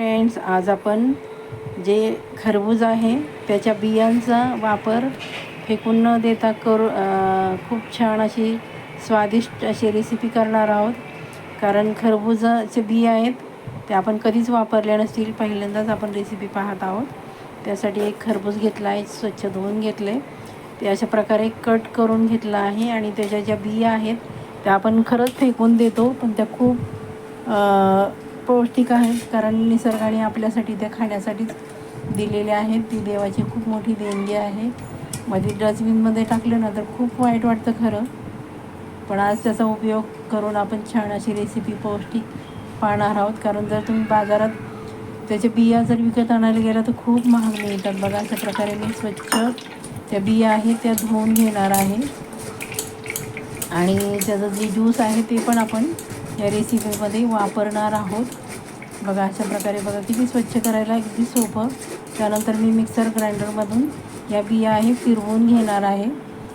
Friends आज आपण जे खरबूज आहे त्याच्या बियांचा वापर फेकून न देता करू खूप छान अशी स्वादिष्ट अशी रेसिपी करणार आहोत. कारण खरबुजाचे बिया आहेत ते आपण कधीच वापरल्या नसतील. पहिल्यांदाच आपण रेसिपी पाहत आहोत. त्यासाठी एक खरबूज घेतला आहे स्वच्छ धुवून घेतले. ते अशा प्रकारे कट करून घेतलं आहे आणि त्याच्या ज्या बिया आहेत त्या आपण खरंच फेकून देतो. पण त्या खूप पौष्टिक आहेत कारण निसर्गाने आपल्यासाठी त्या खाण्यासाठीच दिलेल्या आहेत. ती देवाची खूप मोठी देणगी आहे. मध्ये डस्टबिनमध्ये टाकलं ना तर खूप वाईट वाटतं खरं. पण आज त्याचा उपयोग करून आपण छान अशी रेसिपी पौष्टिक पाहणार आहोत. कारण जर तुम्ही बाजारात त्याच्या बिया जर विकत आणायला गेला तर खूप महाग मिळतात. बघा अशा प्रकारे मी स्वच्छ त्या बिया आहेत त्या धुवून घेणार आहे. आणि त्याचं जे ज्यूस आहे ते पण आपण या रेसिपीमध्ये वापरणार आहोत. बघा अशा प्रकारे बघा किती स्वच्छ करायला किती सोपं. त्यानंतर मी मिक्सर ग्राइंडरमधून या बिया आहे फिरवून घेणार आहे.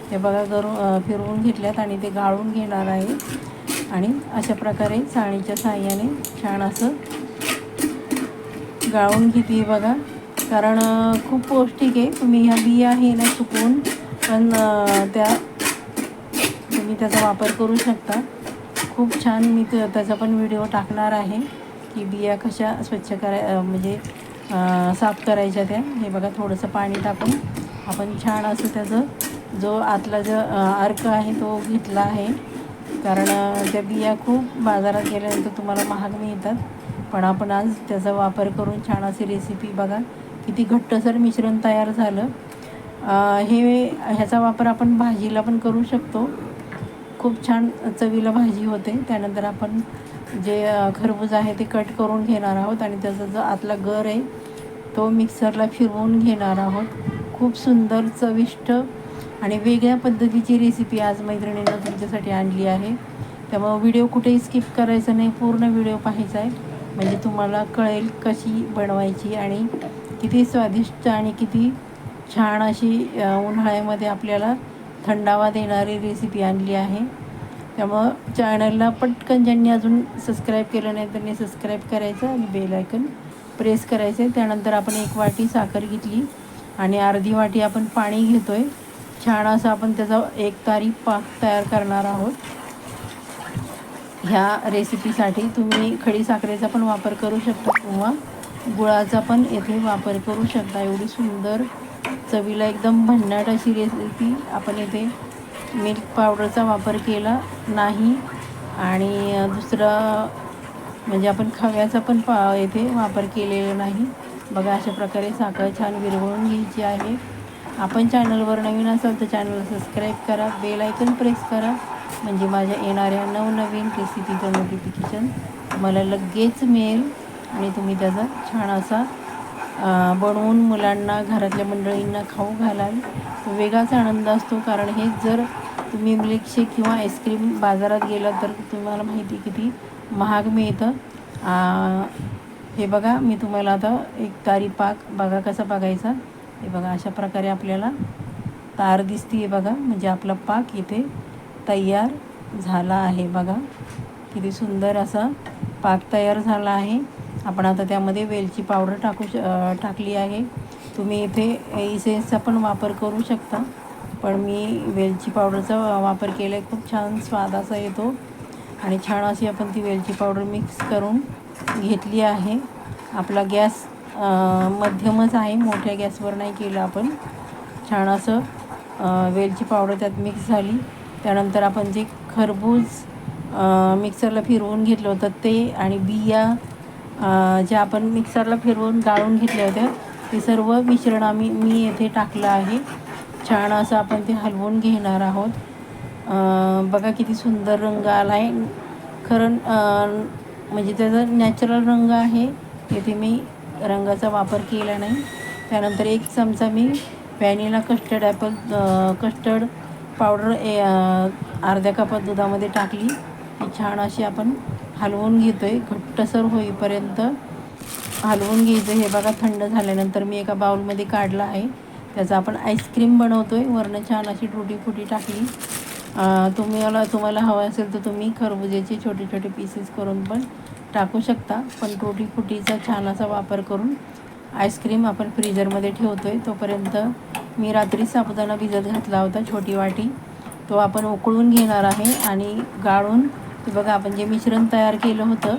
हे बघा करून फिरवून घेतल्यात आणि ते गाळून घेणार आहे. आणि अशा प्रकारे चाळणीच्या साह्याने छान असं गाळून घेते बघा. कारण खूप पौष्टिक आहे. तुम्ही ह्या बिया आहे ना चुकवून पण त्या तुम्ही त्याचा वापर करू शकता. खूप छान मी त्याचा पण व्हिडिओ टाकणार आहे. की बिया कशा स्वच्छ कराय म्हणजे साफ करायच्या त्या. हे बघा थोडंसं पाणी टाकून आपण छान असं त्याचं जो आतला जो अर्क आहे तो घेतला आहे. कारण त्या बिया खूप बाजारात गेल्यानंतर तुम्हाला महाग मिळतात. पण आपण आज त्याचा वापर करून छान अशी रेसिपी बघा. किती घट्टसर मिश्रण तयार झालं. हे ह्याचा वापर आपण भाजीला पण करू शकतो. खूप छान चवीला भाजी होते. त्यानंतर आपण जे खरबूज आहे ते कट करून घेणार आहोत आणि त्याचा जो आतला गर आहे तो मिक्सरला फिरवून घेणार आहोत. खूप सुंदर चविष्ट आणि वेगळ्या पद्धतीची रेसिपी आज मैत्रिणीनं तुमच्यासाठी आणली आहे. त्यामुळं व्हिडिओ कुठेही स्किप करायचा नाही पूर्ण व्हिडिओ पाहायचा आहे. म्हणजे तुम्हाला कळेल कशी बनवायची आणि किती स्वादिष्ट आणि किती छान अशी उन्हाळ्यामध्ये आपल्याला थंडावा देणारी रेसिपी आणली आहे. त्यामुळं चॅनलला पटकन ज्यांनी अजून सबस्क्राईब केलं नाही त्यांनी सबस्क्राईब करायचं आणि बेल आयकन प्रेस करायचं आहे त्यानंतर आपण एक वाटी साखर घेतली आणि अर्धी वाटी आपण पाणी घेतो आहे छान असं आपण त्याचा एक तारी पाक तयार करणार आहोत. ह्या रेसिपीसाठी तुम्ही खडी साखरेचा पण वापर करू शकता किंवा गुळाचा पण येथे वापर करू शकता. एवढी सुंदर चवीला एकदम भन्नाट अशी रेसिपी आपण येथे मिल्क पावडरचा वापर केला नाही. आणि दुसरं म्हणजे आपण खव्याचा पण पा येथे वापर केलेला नाही. बघा अशा प्रकारे साखर छान विरघळून घ्यायची आहे. आपण चॅनलवर नवीन असाल तर चॅनलला सबस्क्राईब करा. बेल आयकन प्रेस करा. म्हणजे माझ्या येणाऱ्या नवनवीन रेसिपीचं नोटिफिकेशन तुम्हाला लगेच मिळेल. आणि तुम्ही त्याचा छान असा बनवून मुलांना घरातल्या मंडळींना खाऊ घालाल. वेगळाच आनंद असतो. कारण हे जर तुम्ही मिल्कशेक किंवा आईस्क्रीम बाजारात गेलात तर तुम्हाला माहिती किती महाग मिळतं. हे बघा मी तुम्हाला आता एक तारी पाक बघा कसा बघायचा हे बघा अशा प्रकारे आपल्याला तार दिसते बघा. म्हणजे आपला पाक इथे तयार झाला आहे बघा. किती सुंदर असा पाक तयार झाला आहे. आपण आता त्यामध्ये वेलची पावडर टाकू श टाकली आहे. तुम्ही इथे इसेन्सचा पण वापर करू शकता. पण मी वेलची पावडरचा वापर केला आहे खूप छान स्वाद असा येतो. आणि छान अशी आपण ती वेलची पावडर मिक्स करून घेतली आहे. आपला गॅस मध्यमच आहे. मोठ्या गॅसवर नाही केलं आपण. छान असं वेलची पावडर त्यात मिक्स झाली. त्यानंतर आपण जे खरबूज मिक्सरला फिरवून घेतलं होतं ते आणि बिया ज्या आपण मिक्सरला फिरवून गाळून घेतल्या होत्या ते सर्व मिश्रण आम्ही मी येथे टाकलं आहे. छान असं आपण ते हलवून घेणार आहोत. बघा किती सुंदर रंग आला आहे खरं म्हणजे त्याचा नॅचरल रंग आहे. येथे मी रंगाचा वापर केला नाही. त्यानंतर एक चमचा मी vanilla custard apple custard powder ए अर्ध्या कपात दुधामध्ये टाकली. ती छान अशी आपण हलवून घेतो आहे घट्टसर होईपर्यंत हलवून घ्यायचं. हे बघा थंड झाल्यानंतर मी एका बाउलमध्ये काढलं आहे. त्याचा आपण आईस्क्रीम बनवतो आहे वरनं छान अशी टुटी फुटी टाकली. तुम्ही तुम्हाला तुम्हाला हवं असेल तर तुम्ही खरबुज्याचे छोटे छोटे पीसेस करून पण टाकू शकता. पण टोटी फुटीचा छान असा वापर करून आईस्क्रीम आपण फ्रीजरमध्ये ठेवतो आहे तोपर्यंत मी रात्री साबुदाणा भिजत घातला होता छोटी वाटी. तो आपण उकळून घेणार आहे आणि गाळून बघा आपण जे मिश्रण तयार केलं होतं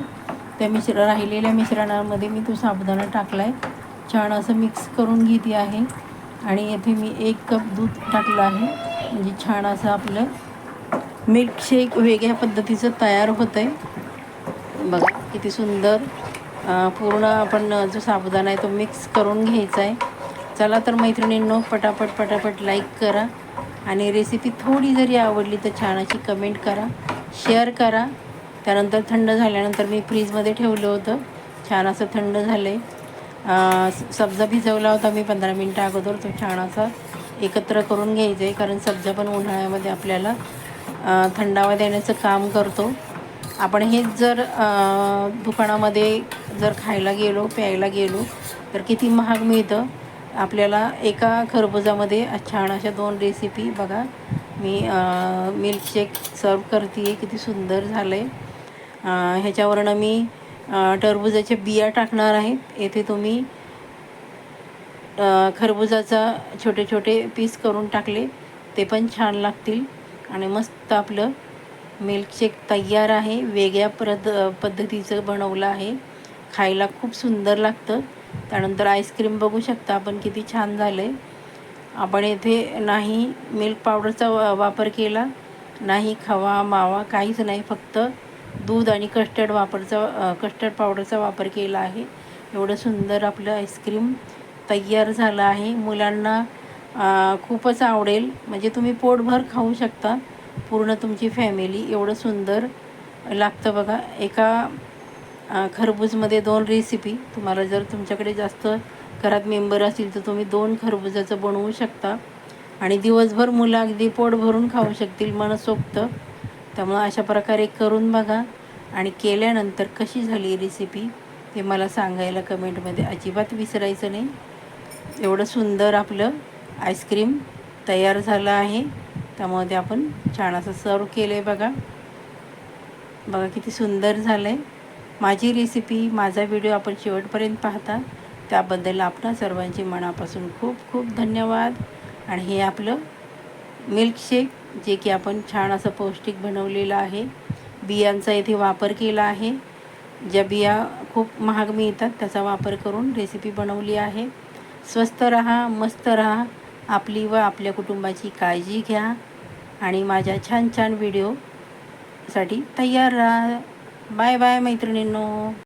त्या मिश्र राहिलेल्या मिश्रणामध्ये मी तो साबुदाणा टाकला आहे छान असं मिक्स करून घेते आहे. आणि येथे मी एक कप दूध टाकलं आहे. म्हणजे छान असं आपलं मिल्कशेक वेगळ्या पद्धतीचं तयार होतं आहे बघा किती सुंदर पूर्ण आपण जो साबुदाणा आहे तो मिक्स करून घ्यायचा आहे चला तर मैत्रिणींनो पटापट पटापट लाईक करा. आणि रेसिपी थोडी जरी आवडली तर छान अशी कमेंट करा शेअर करा. त्यानंतर थंड झाल्यानंतर मी फ्रीजमध्ये ठेवलं होतं. छान असं थंड झालं आहे सब्जा भिजवला होता मी पंधरा मिनटं अगोदर. तो छान असा एकत्र करून घ्यायचं आहे कारण सब्जा पण उन्हाळ्यामध्ये आपल्याला थंडावा देण्याचं काम करतो. आपण हेच जर दुकानामध्ये जर खायला गेलो प्यायला गेलो तर किती महाग मिळतं? आपल्याला एका खरबुजामध्ये छान अशा दोन रेसिपी बघा. मी मिल्कशेक सर्व करते आहे किती सुंदर झालं आहे ह्याच्यावरनं मी टरबुजाच्या बिया टाकणार आहेत येथे तुम्ही खरबुजाचा छोटे छोटे पीस करून टाकले. ते पण छान लागतील. आणि मस्त आपलं मिल्कशेक तयार आहे. वेगळ्या प्रद पद्धतीचं बनवलं आहे. खायला खूप सुंदर लागतं. त्यानंतर आईस्क्रीम बघू शकता आपण किती छान झालं आहे आपण येथे नाही मिल्क पावडरचा वा वापर केला. नाही खवा मावा काहीच नाही. फक्त दूध आणि कस्टर्ड वापरचा कस्टर्ड पावडरचा वापर केला आहे. एवढं सुंदर आपलं आईस्क्रीम तयार झालं आहे. मुलांना खूपच आवडेल. म्हणजे तुम्ही पोटभर खाऊ शकता. पूर्ण तुमची फॅमिली एवढं सुंदर लागतं बघा. एका खरबूजमध्ये दोन रेसिपी तुम्हाला जर तुमच्याकडे जास्त घरात मेंबर असतील तर तुम्ही दोन खरबुजाचं बनवू शकता. आणि दिवसभर मुलं अगदी पोट भरून खाऊ शकतील. मनसोक्त. त्यामुळं अशा प्रकारे करून बघा. आणि केल्यानंतर कशी झाली रेसिपी ते मला सांगायला कमेंटमध्ये अजिबात विसरायचं नाही. एवढं सुंदर आपलं आईस्क्रीम तयार झालं आहे. त्यामध्ये आपण छान असं सर्व केलं आहे बघा. बघा किती सुंदर झालं आहे माझी रेसिपी माझा व्हिडिओ आपण शेवटपर्यंत पाहता. त्याबद्दल आपणा सर्वांचे मनापासून खूप खूप धन्यवाद. आणि हे आपलं मिल्कशेक जे की आपण छान असं पौष्टिक बनवलेलं आहे. बियांचा इथे वापर केला आहे. ज्या बिया खूप महाग मिळतात त्याचा वापर करून रेसिपी बनवली आहे. स्वस्त रहा मस्त रहा. आपली व आपल्या कुटुंबाची काळजी घ्या. आणि माझ्या छान छान व्हिडिओसाठी तयार राहा. बाय बाय मैत्रिणींनो.